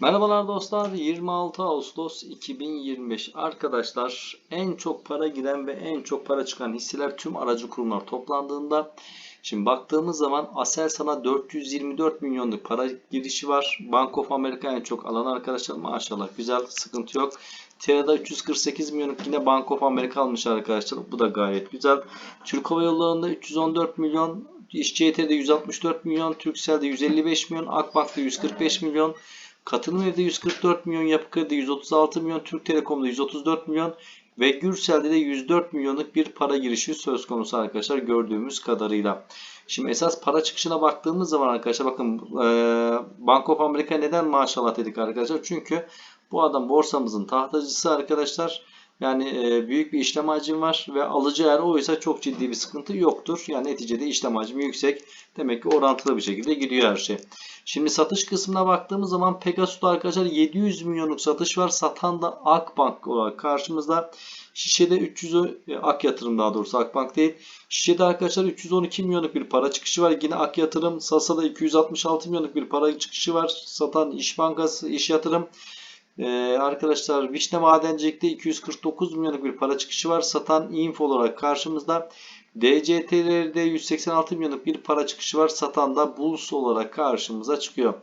Merhabalar dostlar. 26 Ağustos 2025. Arkadaşlar en çok para giren ve en çok para çıkan hisseler tüm aracı kurumlar toplandığında Şimdi baktığımız zaman Aselsan'a 424 milyonluk para girişi var. Bank of America en çok alan arkadaşlar maşallah güzel sıkıntı yok. TERA'da 348 milyonluk yine Bank of America almış arkadaşlar. Bu da gayet güzel. Türk Hava Yolları'nda 314 milyon, İşçi ET'de 164 milyon, Turkcell'de 155 milyon, Akbank'ta 145 milyon, Katılım Ev'de 144 milyon, Yapı Kredi 136 milyon, Türk Telekom'da 134 milyon ve Gürsel'de de 104 milyonluk bir para girişi söz konusu arkadaşlar gördüğümüz kadarıyla. Şimdi esas para çıkışına baktığımız zaman arkadaşlar bakın e, Bank of America neden maşallah dedik arkadaşlar? Çünkü bu adam borsamızın tahtacısı arkadaşlar. Yani e, büyük bir işlem hacmi var ve alıcı eğer oysa çok ciddi bir sıkıntı yoktur. Yani neticede işlem hacmi yüksek. Demek ki orantılı bir şekilde gidiyor her şey. Şimdi satış kısmına baktığımız zaman Pegasus'ta arkadaşlar 700 milyonluk satış var. Satan da Akbank olarak karşımızda. Şişe'de 300 e, Ak Yatırım daha doğrusu Akbank değil. Şişe'de arkadaşlar 312 milyonluk bir para çıkışı var. Yine Ak Yatırım. Sasa'da 266 milyonluk bir para çıkışı var. Satan İş Bankası, İş Yatırım. Ee, arkadaşlar Vişne Madencilik'te 249 milyonluk bir para çıkışı var. Satan Info olarak karşımızda. DCT'lerde 186 milyonluk bir para çıkışı var. Satan da Bulls olarak karşımıza çıkıyor.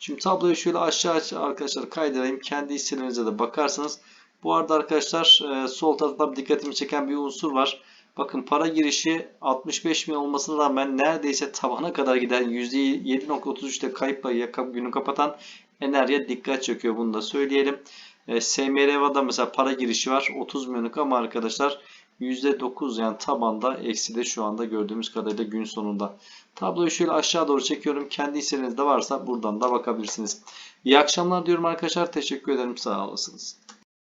Şimdi tabloyu şöyle aşağı arkadaşlar kaydırayım. Kendi hisselerinize de bakarsanız. Bu arada arkadaşlar e, sol tarafta dikkatimi çeken bir unsur var. Bakın para girişi 65 milyon olmasına rağmen neredeyse tabana kadar giden %7.33'te kayıpla günü kapatan Enerya dikkat çekiyor bunu da söyleyelim. E, SMRV'da mesela para girişi var 30 milyonluk ama arkadaşlar %9 yani tabanda eksi de şu anda gördüğümüz kadarıyla gün sonunda. Tabloyu şöyle aşağı doğru çekiyorum. Kendi hisselerinizde varsa buradan da bakabilirsiniz. İyi akşamlar diyorum arkadaşlar. Teşekkür ederim. Sağ olasınız.